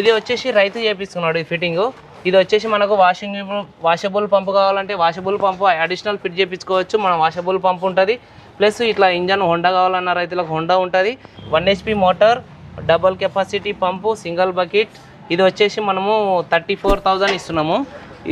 ఇది వచ్చేసి రైతు చేపిస్తున్నాడు ఈ ఫిట్టింగ్. ఇది వచ్చేసి మనకు వాషింగ్ వాషబుల్ పంపు కావాలంటే వాషబుల్ పంపు అడిషనల్ ఫిట్ చేయించుకోవచ్చు మన వాషబుల్ పంపు ఉంటుంది. ప్లస్ ఇట్లా ఇంజన్ హోండా కావాలన్న రైతులకు హోండా ఉంటుంది. One HP motor double capacity pump single bucket ఇది వచ్చేసి మనము థర్టీ ఫోర్ థౌజండ్ ఇస్తున్నాము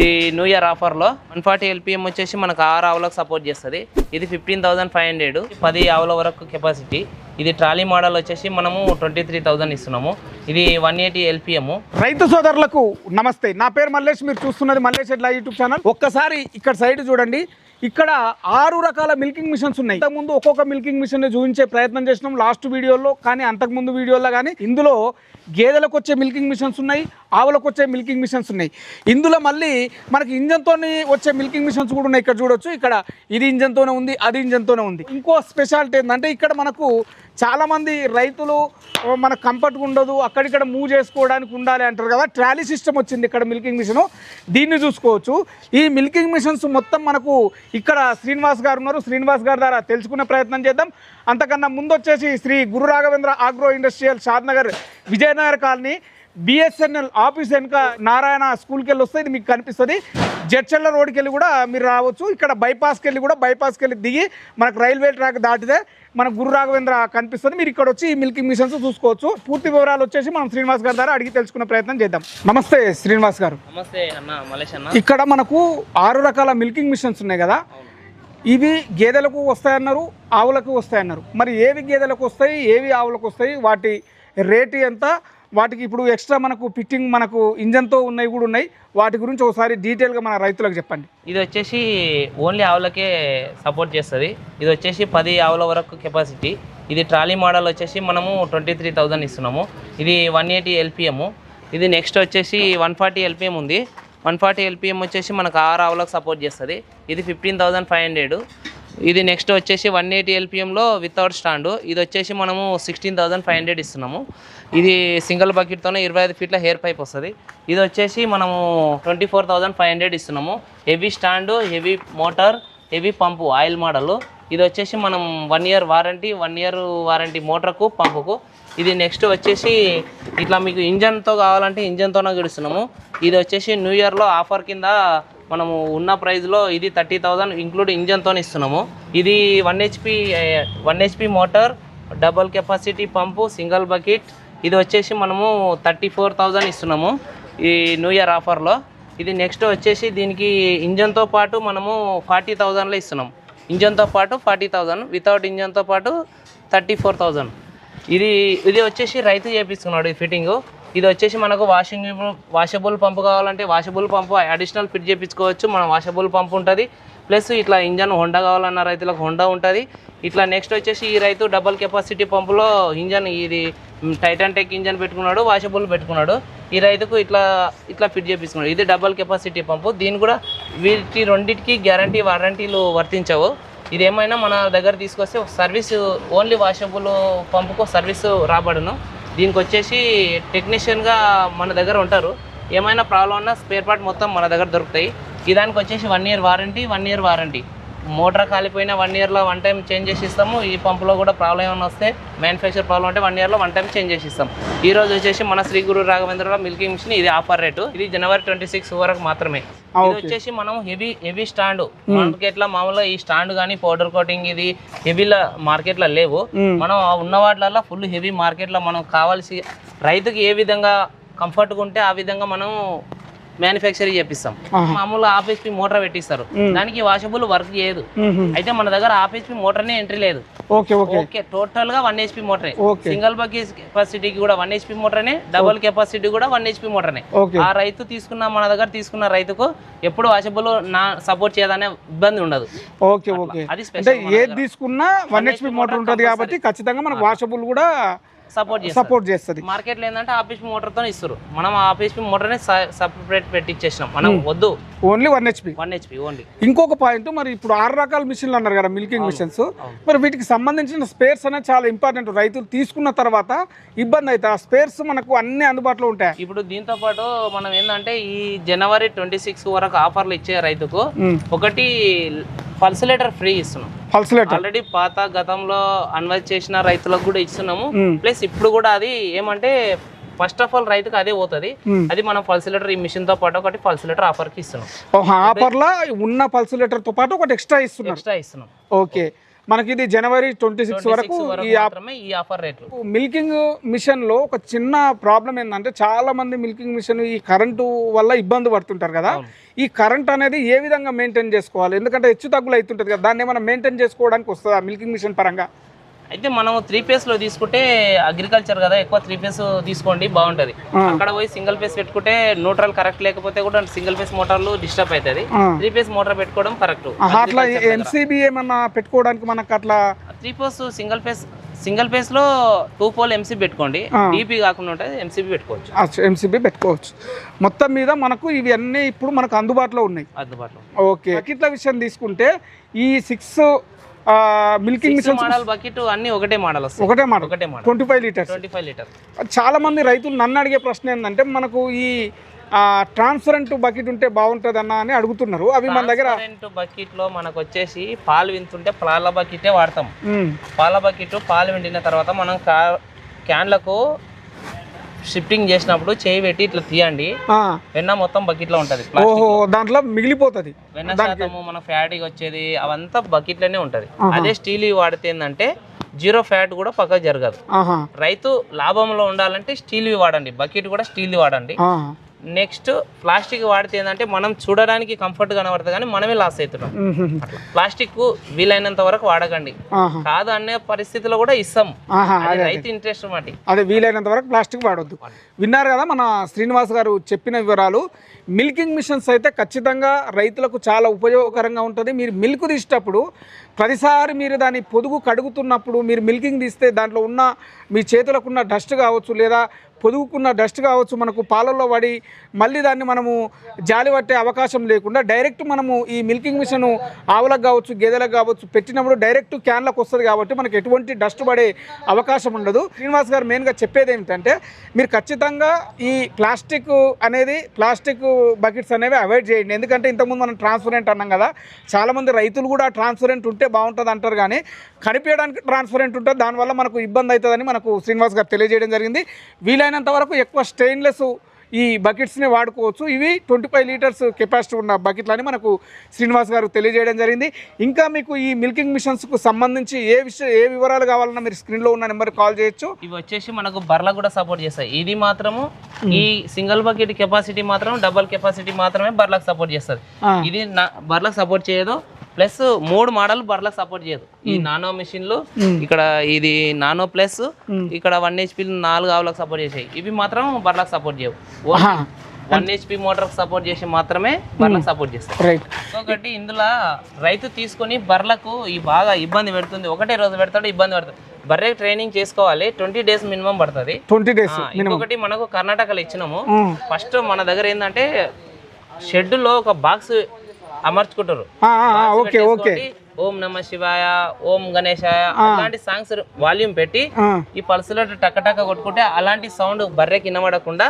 ఈ న్యూ ఇయర్ ఆఫర్లో వన్ ఫార్టీ ఎల్పిఎం వచ్చేసి మనకు ఆరు ఆవులకు సపోర్ట్ చేస్తుంది. ఇది ఫిఫ్టీన్ థౌసండ్ ఫైవ్ హండ్రెడ్ పది ఆవుల వరకు కెపాసిటీ ఇది ట్రాలీ మోడల్ వచ్చేసి మనము ట్వంటీ త్రీ థౌసండ్ ఇస్తున్నాము. ఇది వన్ ఎయిటీ ఎల్పిఎం. రైతు సోదరులకు నమస్తే. నా పేరు మల్లేష్ మీరు చూస్తున్నది మల్లేష్ ఎట్లా యూట్యూబ్ ఛానల్. ఒక్కసారి ఇక్కడ సైడ్ చూడండి. ఇక్కడ ఆరు రకాల మిల్కింగ్ మిషన్స్ ఉన్నాయి. ఇంతకుముందు ఒక్కొక్క మిల్కింగ్ మిషన్ చూపించే ప్రయత్నం చేసినాం లాస్ట్ వీడియోలో కానీ అంతకుముందు వీడియోలో కానీ. ఇందులో గేదెలకు వచ్చే మిల్కింగ్ మిషన్స్ ఉన్నాయి ఆవులకు వచ్చే మిల్కింగ్ మిషన్స్ ఉన్నాయి. ఇందులో మళ్ళీ మనకి ఇంజన్తో వచ్చే మిల్కింగ్ మిషన్స్ కూడా ఉన్నాయి. ఇక్కడ చూడొచ్చు. ఇక్కడ ఇది ఇంజన్తోనే ఉంది అది ఇంజన్తోనే ఉంది. ఇంకో స్పెషాలిటీ ఏంటంటే ఇక్కడ మనకు చాలామంది రైతులు మన మనకు కంఫర్ట్గా ఉండదు అక్కడిక్కడ మూవ్ చేసుకోవడానికి ఉండాలి అంటారు కదా. ట్రాలీ సిస్టమ్ వచ్చింది ఇక్కడ మిల్కింగ్ మిషన్. దీన్ని చూసుకోవచ్చు. ఈ మిల్కింగ్ మిషన్స్ మొత్తం మనకు ఇక్కడ శ్రీనివాస్ గారు ఉన్నారు. శ్రీనివాస్ గారి ద్వారా తెలుసుకునే ప్రయత్నం చేద్దాం. అంతకన్నా ముందు వచ్చేసి Shri Guru Raghavendra agro industrial Shadnagar Vijayanagar colony BSNL office వెనుక నారాయణ స్కూల్కి వెళ్ళి వస్తే ఇది మీకు కనిపిస్తుంది. జడ్చల్ల రోడ్కి వెళ్ళి కూడా మీరు రావచ్చు. ఇక్కడ బైపాస్కి వెళ్ళి కూడా బైపాస్కి వెళ్ళి దిగి మనకు రైల్వే ట్రాక్ దాటితే మన గురు రాఘవేంద్ర కనిపిస్తుంది. మీరు ఇక్కడ వచ్చి ఈ మిల్కింగ్ మిషన్స్ చూసుకోవచ్చు. పూర్తి వివరాలు వచ్చేసి మనం శ్రీనివాస్ గారి ద్వారా అడిగి తెలుసుకునే ప్రయత్నం చేద్దాం. నమస్తే శ్రీనివాస్ గారు. నమస్తే అన్న మలేష్ అన్న. ఇక్కడ మనకు ఆరు రకాల మిల్కింగ్ మిషన్స్ ఉన్నాయి కదా. ఇవి గేదెలకు వస్తాయన్నారు ఆవులకు వస్తాయన్నారు. మరి ఏవి గేదెలకు వస్తాయి ఏవి ఆవులకు వస్తాయి వాటి రేటు ఎంత వాటికి ఇప్పుడు ఎక్స్ట్రా మనకు ఫిట్టింగ్ మనకు ఇంజన్తో ఉన్నాయి కూడా ఉన్నాయి. వాటి గురించి ఒకసారి డీటెయిల్గా మన రైతులకు చెప్పండి. ఇది వచ్చేసి ఓన్లీ ఆవులకే సపోర్ట్ చేస్తుంది. ఇది వచ్చేసి పది ఆవుల వరకు కెపాసిటీ. ఇది ట్రాలీ మోడల్ వచ్చేసి మనము ట్వంటీ త్రీ థౌజండ్ ఇస్తున్నాము. ఇది వన్ ఎయిటీ ఎల్పిఎం. ఇది నెక్స్ట్ వచ్చేసి వన్ ఫార్టీ ఎల్పిఎం ఉంది. వన్ ఫార్టీ ఎల్పిఎం వచ్చేసి మనకు ఆరు ఆవులకు సపోర్ట్ చేస్తుంది. ఇది ఫిఫ్టీన్ థౌజండ్ ఫైవ్ హండ్రెడ్. ఇది నెక్స్ట్ వచ్చేసి వన్ ఎయిటీ ఎల్పిఎంలో వితౌట్ స్టాండ్ ఇది వచ్చేసి మనము సిక్స్టీన్ థౌజండ్ ఫైవ్ హండ్రెడ్ ఇస్తున్నాము. ఇది సింగిల్ బకెట్తోనే ఇరవై ఐదు ఫీట్ల హెయిర్ పైప్ వస్తుంది. ఇది వచ్చేసి మనము twenty four thousand five hundred ఇస్తున్నాము. Heavy stand heavy motor heavy pump oil model. ఇది వచ్చేసి మనం one year warranty one year warranty మోటార్కు పంపుకు. ఇది నెక్స్ట్ వచ్చేసి ఇట్లా మీకు ఇంజన్తో కావాలంటే ఇంజన్తోనే గడుస్తున్నాము. ఇది వచ్చేసి న్యూ ఇయర్లో ఆఫర్ కింద మనము ఉన్న ప్రైస్లో ఇది థర్టీ థౌజండ్ ఇంక్లూడ్ ఇంజన్తో ఇస్తున్నాము. ఇది one HP one HP motor double capacity pump single bucket ఇది వచ్చేసి మనము థర్టీ ఫోర్ థౌజండ్ ఇస్తున్నాము ఈ న్యూ ఇయర్ ఆఫర్లో ఇది నెక్స్ట్ వచ్చేసి దీనికి ఇంజన్తో పాటు మనము ఫార్టీ థౌజండ్లో ఇస్తున్నాం ఇంజన్తో పాటు ఫార్టీ థౌజండ్ వితౌట్ ఇంజన్తో పాటు థర్టీ ఫోర్ థౌజండ్ ఇది ఇది వచ్చేసి రైతు చేపిస్తున్నాడు ఈ ఫిట్టింగు ఇది వచ్చేసి మనకు వాషింగ్ వాషబుల్ పంపు కావాలంటే వాషబుల్ పంపు అడిషనల్ ఫిట్ చేయించుకోవచ్చు మన వాషబుల్ పంపు ఉంటుంది. ప్లస్ ఇట్లా ఇంజన్ హోండా కావాలన్న రైతులకు హోండా ఉంటుంది. ఇట్లా నెక్స్ట్ వచ్చేసి ఈ రైతు డబల్ కెపాసిటీ పంపులో ఇంజన్ ఇది టైటాన్ టెక్ ఇంజన్ పెట్టుకున్నాడు వాషబుల్ పెట్టుకున్నాడు. ఈ రైతుకు ఇట్లా ఇట్లా ఫిట్ చేపించుకున్నాడు. ఇది డబల్ కెపాసిటీ పంపు దీని కూడా వీటి రెండింటికి గ్యారంటీ వారంటీలు వర్తించవు. ఇది ఏమైనా మన దగ్గర తీసుకొస్తే సర్వీస్ ఓన్లీ వాషబుల్ పంపుకు సర్వీస్ రాబడును. దీనికి వచ్చేసి టెక్నీషియన్గా మన దగ్గర ఉంటారు. ఏమైనా ప్రాబ్లం ఉన్నా స్పేర్ పార్ట్ మొత్తం మన దగ్గర దొరుకుతాయి. ఈ దానికి వచ్చేసి one year warranty one year warranty. Motor కాలిపోయిన వన్ ఇయర్లో వన్ టైం చేంజ్ చేసి ఇస్తాము. ఈ పంపులో కూడా ప్రాబ్లం ఏమైనా వస్తే మ్యానుఫ్యాక్చర్ ప్రాబ్లం అంటే వన్ ఇయర్లో వన్ టైం చేంజ్ చేసి ఇస్తాం. ఈ రోజు వచ్చేసి మన శ్రీ గురు రాఘవేంద్రరావు మిల్కింగ్ మిషన్ ఇది ఆఫర్ రేటు ఇది జనవరి ట్వంటీ సిక్స్ వరకు మాత్రమే. ఇది. వచ్చేసి మనం హెవీ హెవీ స్టాండ్ మార్కెట్లో మామూలుగా ఈ స్టాండ్ కానీ పౌడర్ కోటింగ్ ఇది హెవీలో మార్కెట్లో లేవు. మ్మ్. మనం ఉన్న వాటిలలో ఫుల్ హెవీ మార్కెట్లో మనం కావాల్సి రైతుకి ఏ విధంగా కంఫర్ట్గా ఉంటే ఆ విధంగా మనం మ్యానుఫ్యాక్చర్ చేపిస్తాం. ఆహా. మామూలుగా హాఫ్ హెచ్పి మోటార్ పెట్టిస్తారు. దానికి వాషబుల్ వర్క్ చేయదు. అయితే మన దగ్గర హాఫ్ హెచ్పి మోటార్నే ఎంట్రీ లేదు. ఓకే టోటల్గా వన్ హెచ్పి మోటరే. సింగిల్ బగ్గేజ్ కెపాసిటీకి కూడా వన్ హెచ్పి మోటర్నే డబుల్ కెపాసిటీ కూడా వన్ హెచ్పి మోటర్నే. ఆ రైతు తీసుకున్న మన దగ్గర తీసుకున్న రైతుకు ఎప్పుడు వాషబుల్ నా సపోర్ట్ చేయదనే ఇబ్బంది ఉండదు. Okay okay. అది స్పెషల్ ఏది తీసుకున్నా వన్ హెచ్పి మోటార్ ఉంటుంది కాబట్టి ఖచ్చితంగా మనకు వాషబుల్ కూడా సపోర్ట్ సపోర్ట్ చేస్తుంది. మార్కెట్లో ఏంటంటే ఆఫీస్ మోటార్తో ఇస్తారు. మనం ఆఫీస్ మోటార్నే సపరేట్ పెట్టిచ్చేసినాం మనం వద్దు. Only one HP one HP only ఇంకొక పాయింట్ మరి ఇప్పుడు ఆరు రకాల మిషన్లు అన్నారు కదా మిల్కింగ్ మిషన్స్ మరి వీటికి సంబంధించిన స్పేర్స్ అనేది చాలా ఇంపార్టెంట్ రైతులు తీసుకున్న తర్వాత ఇబ్బంది అవుతుంది ఆ స్పేర్స్ మనకు అన్ని అందుబాటులో ఉంటాయి? ఇప్పుడు దీంతో పాటు మనం ఏంటంటే ఈ జనవరి ట్వంటీ సిక్స్ వరకు ఆఫర్లు ఇచ్చే రైతుకు ఒకటి పల్సలేటర్ ఫ్రీ ఇస్తున్నాం. పల్సలేటర్. ఆల్రెడీ పాత గతంలో అన్వైజ్ చేసిన రైతులకు కూడా ఇస్తున్నాము. ప్లస్ ఇప్పుడు కూడా అది ఏమంటే ఫస్ట్ ఆఫ్ ఆల్ రైతుకి అదే పోతుంది. అది మనం పల్సిలేటర్ ఈ మిషన్తో పాటు ఒకటి పల్సిలేటర్ ఆఫర్కి ఇస్తున్నాం ఆఫర్లో ఉన్న పల్సులేటర్తో పాటు ఒకటి ఎక్స్ట్రా ఇస్తున్నారు. ఎక్స్ట్రా ఇస్తున్నాం. ఓకే. మనకి ఇది జనవరి ట్వంటీ సిక్స్ వరకు 26 వరకు ఈ ఆఫర్ రేట్లు మిల్కింగ్ మిషన్లో ఒక చిన్న ప్రాబ్లం ఏంటంటే చాలా మంది మిల్కింగ్ మిషన్ ఈ కరెంటు వల్ల ఇబ్బంది పడుతుంటారు కదా. ఈ కరెంట్ అనేది ఏ విధంగా మెయింటైన్ చేసుకోవాలి? ఎందుకంటే హెచ్చు తగ్గులు అవుతుంటది కదా. దాన్ని ఏమైనా మెయింటైన్ చేసుకోవడానికి వస్తుందా మిల్కింగ్ మిషన్ పరంగా? అయితే మనం త్రీ ఫేస్లో తీసుకుంటే అగ్రికల్చర్ కదా ఎక్కువ త్రీ ఫేస్ తీసుకోండి బాగుంటది. అక్కడ పోయి సింగిల్ ఫేస్ పెట్టుకుంటే న్యూట్రల్ కరెక్ట్ లేకపోతే కూడా సింగిల్ ఫేస్ మోటార్లు డిస్టర్బ్ అవుతుంది. త్రీ ఫేస్ మోటార్ పెట్టుకోవడం కరెక్ట్ అట్లా ఎంసీబీ ఏమన్నా పెట్టుకోవడానికి మనకు అట్లా three force single phase single ఫేస్లో టూ పోల్ ఎంసీ పెట్టుకోండి. డీపీ కాకుండా ఉంటుంది ఎంసీబీ పెట్టుకోవచ్చు. ఎంసీబీ పెట్టుకోవచ్చు. మొత్తం మీద మనకు ఇవి అన్నీ ఇప్పుడు మనకు అందుబాటులో ఉన్నాయి. అందుబాటులో ఓకే. బకెట్ల విషయం తీసుకుంటే ఈ six milking machine model bucket అన్ని ఒకటే మోడల్ వస్తాయి. ఒకటే మోడల్ ఒకటే model twenty five litres twenty five litre చాలా మంది రైతులు నన్ను అడిగే ప్రశ్న ఏంటంటే మనకు ఈ ట్రాన్స్పరెంట్ బకెట్ ఉంటే బాగుంటుంది అన్న అని అడుగుతున్నారు. అవి మన దగ్గర బకెట్లో మనకు వచ్చేసి పాలు వింటుంటే పాల బకెటే వాడతాం. పాల బకెట్ పాలు విండిన తర్వాత మనం క్యాన్లకు షిఫ్టింగ్ చేసినప్పుడు చేయి పెట్టి ఇట్లా తీయండి. వెన్న మొత్తం బకెట్లో ఉంటది ఓహో దాంట్లో మిగిలిపోతుంది. వెన్న శాతము మన ఫ్యాట్ వచ్చేది అవంతా బకెట్లోనే ఉంటది. అదే స్టీల్ వాడితే ఏంటంటే జీరో ఫ్యాట్ కూడా పక్క జరగదు. రైతు లాభంలో ఉండాలంటే స్టీల్ వాడండి బకెట్ కూడా స్టీల్ వాడండి. నెక్స్ట్ ప్లాస్టిక్ వాడితే ఏంటంటే మనం చూడడానికి కంఫర్ట్ కనబడుతుంది కానీ మనమే లాస్ అవుతున్నాం. ప్లాస్టిక్ వీలైనంత వరకు వాడకండి. కాదు అనే పరిస్థితిలో కూడా ఇస్తాం. రైతు ఇంట్రెస్ట్ మాటి. అదే వీలైనంత వరకు ప్లాస్టిక్ వాడొద్దు. విన్నారు కదా మన శ్రీనివాస్ గారు చెప్పిన వివరాలు. మిల్కింగ్ మిషన్స్ అయితే ఖచ్చితంగా రైతులకు చాలా ఉపయోగకరంగా ఉంటుంది. మీరు మిల్క్ తీసేటప్పుడు ప్రతిసారి మీరు దాని పొదుగు కడుగుతున్నప్పుడు మీరు మిల్కింగ్ తీస్తే దాంట్లో ఉన్న మీ చేతులకు ఉన్న డస్ట్ కావచ్చు లేదా పొదుగుకున్న డస్ట్ కావచ్చు మనకు పాలల్లో పడి మళ్ళీ దాన్ని మనము జాలి పట్టే అవకాశం లేకుండా డైరెక్ట్ మనము ఈ మిల్కింగ్ మిషన్ ఆవులకు కావచ్చు గేదెలకు కావచ్చు పెట్టినప్పుడు డైరెక్ట్ క్యాన్లకు వస్తుంది కాబట్టి మనకు ఎటువంటి డస్ట్ పడే అవకాశం ఉండదు. శ్రీనివాస్ గారు మెయిన్గా చెప్పేది ఏమిటంటే మీరు ఖచ్చితంగా ఈ ప్లాస్టిక్ అనేది ప్లాస్టిక్ బకెట్స్ అనేవి అవాయిడ్ చేయండి. ఎందుకంటే ఇంతకుముందు మనం ట్రాన్స్పరెంట్ అన్నాం కదా చాలామంది రైతులు కూడా ట్రాన్స్పరెంట్ ఉంటే బాగుంటుంది అంటారు కానీ కనిపించడానికి ట్రాన్స్పరెంట్ ఉంటుంది దానివల్ల మనకు ఇబ్బంది అవుతుందని మనకు శ్రీనివాస్ గారు తెలియజేయడం జరిగింది. వీలైనంత వరకు ఎక్కువ స్టెయిన్లెస్ ఈ బకెట్స్ని వాడుకోవచ్చు. ఇవి ట్వంటీ ఫైవ్ లీటర్స్ కెపాసిటీ ఉన్న బకెట్లని మనకు శ్రీనివాస్ గారు తెలియజేయడం జరిగింది. ఇంకా మీకు ఈ మిల్కింగ్ మిషన్స్కు సంబంధించి ఏ విషయం ఏ వివరాలు కావాలన్నా మీరు స్క్రీన్లో ఉన్న నెంబర్కి కాల్ చేయొచ్చు. ఇవి వచ్చేసి మనకు బర్లకు కూడా సపోర్ట్ చేస్తాయి. ఇది మాత్రము ఈ సింగిల్ బకెట్ కెపాసిటీ మాత్రం డబల్ కెపాసిటీ మాత్రమే బర్లకు సపోర్ట్ చేస్తుంది. ఇది నా బర్లకు సపోర్ట్ చేయదు. ప్లస్ మూడు మోడల్ బర్లకు సపోర్ట్ చేయదు. ఈ నానో మిషన్లు ఇక్కడ ఇది నానో ప్లస్ ఇక్కడ వన్ హెచ్పి నాలుగు ఆవులకు సపోర్ట్ చేసాయి. ఇవి మాత్రం బర్లకు సపోర్ట్ చేయవు. వన్ హెచ్పి మోటార్ సపోర్ట్ చేసి మాత్రమే బర్లకు సపోర్ట్ చేస్తాయి. రైట్ ఇంకొకటి ఇందులో రైతు తీసుకొని బర్లకు ఈ బాగా ఇబ్బంది పెడుతుంది. ఒకటే రోజు పెడతాడు ఇబ్బంది పడుతుంది. బర్రె ట్రైనింగ్ చేసుకోవాలి ట్వంటీ డేస్ మినిమం పడుతుంది. ట్వంటీ డేస్ ఇంకొకటి మనకు కర్ణాటకలో ఇచ్చినాము. ఫస్ట్ మన దగ్గర ఏంటంటే షెడ్యూల్లో ఒక బాక్స్ అమర్చుకుంటారు. Okay okay. ఓం నమ శివాయ ఓం గణేశాయ అలాంటి సాంగ్స్ వాల్యూమ్ పెట్టి ఈ పల్సులో టక్క టక్క కొట్టుకుంటే అలాంటి సౌండ్ బర్రెకి వినబడకుండా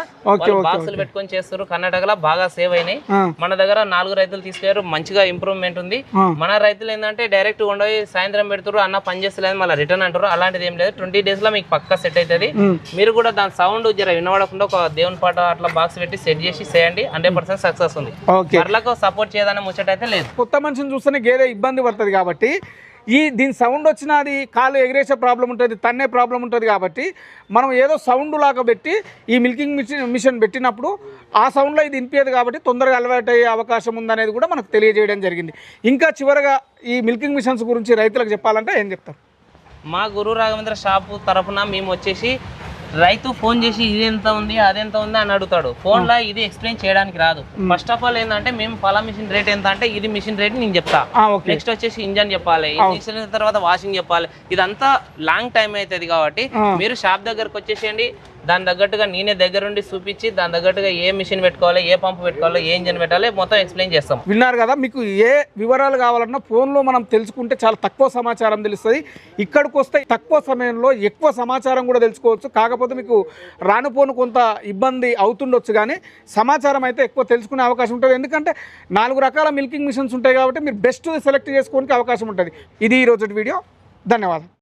బాక్సులు పెట్టుకొని చేస్తారు కర్ణాటకలో బాగా సేవ్ అయినాయి. మన దగ్గర నాలుగు రైతులు తీసుకెళ్ళారు. మంచిగా ఇంప్రూవ్మెంట్ ఉంది. మన రైతులు ఏంటంటే డైరెక్ట్ ఉండవి సాయంత్రం పెడతారు అన్న పని చేస్తలేదు మళ్ళీ రిటర్న్ అంటారు అలాంటిది ఏం లేదు. ట్వంటీ డేస్లో మీకు పక్కా సెట్ అవుతుంది మీరు కూడా దాని సౌండ్ జర వినబడకుండా ఒక దేవుని పాట అట్లా బాక్స్ పెట్టి సెట్ చేసి చేయండి. హండ్రెడ్ పర్సెంట్ సక్సెస్ ఉంది. ఓకే. బర్లకు సపోర్ట్ చేయదనే ముచ్చట అయితే లేదు. కొత్త మనిషిని చూస్తేనే గేదె ఇబ్బంది పడుతుంది కాబట్టి ఈ దీని సౌండ్ వచ్చినది అది కాలు ఎగిరేసే ప్రాబ్లం ఉంటుంది తన్నే ప్రాబ్లం ఉంటుంది కాబట్టి మనం ఏదో సౌండ్ లాగా పెట్టి ఈ మిల్కింగ్ మిషన్ మిషన్ పెట్టినప్పుడు ఆ సౌండ్లో ఇది వినిపించదు కాబట్టి తొందరగా అలవాటు అయ్యే అవకాశం ఉందనేది కూడా మనకు తెలియజేయడం జరిగింది. ఇంకా చివరగా ఈ మిల్కింగ్ మిషన్స్ గురించి రైతులకు చెప్పాలంటే ఏం చెప్తారు? మా గురు రాఘవేంద్ర షాపు తరఫున మేము వచ్చేసి రైతు ఫోన్ చేసి ఇది ఎంత ఉంది అది ఎంత ఉంది అని అడుగుతాడు. ఫోన్లో ఇది ఎక్స్ప్లెయిన్ చేయడానికి రాదు. ఫస్ట్ ఆఫ్ ఆల్ ఏంటంటే మేము పలా మిషన్ రేట్ ఎంత అంటే ఇది మిషన్ రేట్ నేను చెప్తా. నెక్స్ట్ వచ్చేసి ఇంజన్ చెప్పాలి. ఇంజన్ తర్వాత వాషింగ్ చెప్పాలి. ఇదంతా లాంగ్ టైం అవుతుంది కాబట్టి. మీరు షాప్ దగ్గరకు వచ్చేసేయండి. దాని తగ్గట్టుగా నేనే దగ్గరుండి చూపించి దాని తగ్గట్టుగా ఏ మిషన్ పెట్టుకోవాలి ఏ పంపు పెట్టుకోవాలి ఏ ఇంజన్ పెట్టాలి మొత్తం ఎక్స్ప్లెయిన్ చేస్తాం. విన్నారు కదా మీకు ఏ వివరాలు కావాలన్నా ఫోన్లో మనం తెలుసుకుంటే చాలా తక్కువ సమాచారం తెలుస్తుంది. ఇక్కడికి వస్తే తక్కువ సమయంలో ఎక్కువ సమాచారం కూడా తెలుసుకోవచ్చు. కాకపోతే మీకు రానుపోను కొంత ఇబ్బంది అవుతుండొచ్చు కానీ సమాచారం అయితే ఎక్కువ తెలుసుకునే అవకాశం ఉంటుంది. ఎందుకంటే నాలుగు రకాల మిల్కింగ్ మిషన్స్ ఉంటాయి కాబట్టి మీరు బెస్ట్ సెలెక్ట్ చేసుకోవడానికి అవకాశం ఉంటుంది. ఇది ఈరోజు వీడియో. ధన్యవాదాలు.